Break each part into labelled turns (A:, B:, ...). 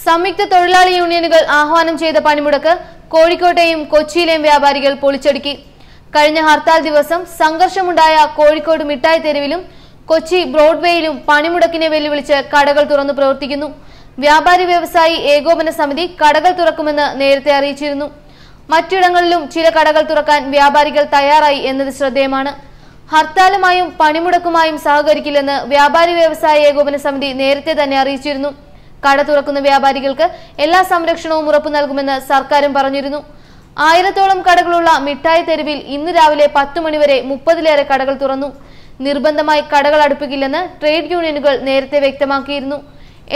A: സംയുക്ത തൊഴിലാളി യൂണിയനുകൾ ആഹ്വാനം ചെയ്ത പണിമുടക്ക് കോഴിക്കോട്ടെയും കൊച്ചിയിലെയും വ്യാപാരികൾ പൊളിച്ചടുക്കി. കഴിഞ്ഞ ഹർത്താൽ ദിവസം സംഘർഷമുണ്ടായ കോഴിക്കോട് മിഠായി തെരുവിലും കൊച്ചി ബ്രോഡ്വേയിലും പണിമുടക്കിനെ വെല്ലുവിളിച്ച് കടകൾ തുറന്നു പ്രവർത്തിക്കുന്നു. വ്യാപാരി വ്യവസായി ഏകോപന സമിതി കടകൾ തുറക്കുമെന്ന് നേരത്തെ അറിയിച്ചിരുന്നു. മറ്റിടങ്ങളിലും ചില കടകൾ തുറക്കാൻ വ്യാപാരികൾ തയ്യാറായി എന്നത് ശ്രദ്ധേയമാണ്. ഹർത്താലുമായും പണിമുടക്കുമായും സഹകരിക്കില്ലെന്ന് വ്യാപാരി വ്യവസായ ഏകോപന സമിതി നേരത്തെ തന്നെ അറിയിച്ചിരുന്നു. കട തുറക്കുന്ന വ്യാപാരികൾക്ക് എല്ലാ സംരക്ഷണവും ഉറപ്പു നൽകുമെന്ന് സർക്കാരും പറഞ്ഞിരുന്നു. ആയിരത്തോളം കടകളുള്ള മിഠായി തെരുവിൽ ഇന്ന് രാവിലെ പത്തു മണിവരെ മുപ്പതിലേറെ കടകൾ തുറന്നു. നിർബന്ധമായി കടകൾ അടുപ്പിക്കില്ലെന്ന് ട്രേഡ് യൂണിയനുകൾ നേരത്തെ വ്യക്തമാക്കിയിരുന്നു.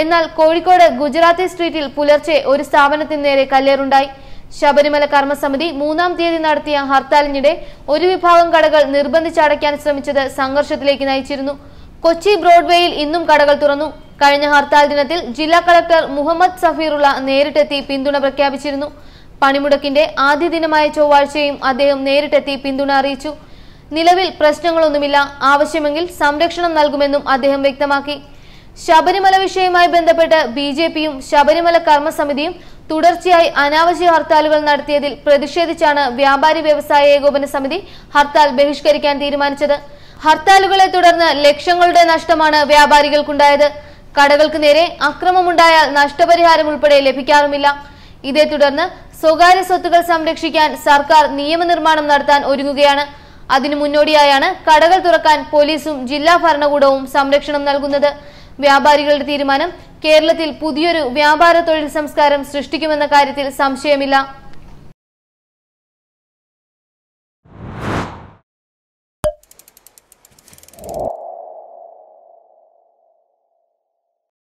A: എന്നാൽ കോഴിക്കോട് ഗുജറാത്തി സ്ട്രീറ്റിൽ പുലർച്ചെ ഒരു സ്ഥാപനത്തിന് നേരെ കല്ലേറുണ്ടായി. ശബരിമല കർമ്മസമിതി മൂന്നാം തീയതി നടത്തിയ ഹർത്താലിനിടെ ഒരു വിഭാഗം കടകൾ നിർബന്ധിച്ചടയ്ക്കാൻ ശ്രമിച്ചത് സംഘർഷത്തിലേക്ക് നയിച്ചിരുന്നു. കൊച്ചി ബ്രോഡ്വേയിൽ ഇന്നും കടകൾ തുറന്നു. കഴിഞ്ഞ ഹർത്താൽ ദിനത്തിൽ ജില്ലാ കളക്ടർ മുഹമ്മദ് സഫീറുള്ള നേരിട്ടെത്തി പിന്തുണ പ്രഖ്യാപിച്ചിരുന്നു. പണിമുടക്കിന്റെ ആദ്യ ദിനമായ ചൊവ്വാഴ്ചയും അദ്ദേഹം നേരിട്ടെത്തി പിന്തുണ അറിയിച്ചു. നിലവിൽ പ്രശ്നങ്ങളൊന്നുമില്ല. ആവശ്യമെങ്കിൽ സംരക്ഷണം നൽകുമെന്നും അദ്ദേഹം വ്യക്തമാക്കി. ശബരിമല വിഷയവുമായി ബന്ധപ്പെട്ട് ബി ജെ പിയും ശബരിമല കർമ്മസമിതിയും തുടർച്ചയായി അനാവശ്യ ഹർത്താലുകൾ നടത്തിയതിൽ പ്രതിഷേധിച്ചാണ് വ്യാപാരി വ്യവസായ ഏകോപന സമിതി ഹർത്താൽ ബഹിഷ്കരിക്കാൻ തീരുമാനിച്ചത്. ഹർത്താലുകളെ തുടർന്ന് ലക്ഷങ്ങളുടെ നഷ്ടമാണ് വ്യാപാരികൾക്കുണ്ടായത്. കടകൾക്ക് നേരെ അക്രമമുണ്ടായാൽ നഷ്ടപരിഹാരം ഉൾപ്പെടെ ലഭിക്കാറുമില്ല. ഇതേ തുടർന്ന് സ്വകാര്യ സ്വത്തുകൾ സംരക്ഷിക്കാൻ സർക്കാർ നിയമനിർമ്മാണം നടത്താൻ ഒരുങ്ങുകയാണ്. അതിനു മുന്നോടിയായാണ് കടകൾ തുറക്കാൻ പോലീസും ജില്ലാ ഭരണകൂടവും സംരക്ഷണം നൽകുന്നത്. വ്യാപാരികളുടെ തീരുമാനം കേരളത്തിൽ പുതിയൊരു വ്യാപാര തൊഴിൽ സംസ്കാരം സൃഷ്ടിക്കുമെന്ന കാര്യത്തിൽ സംശയമില്ല.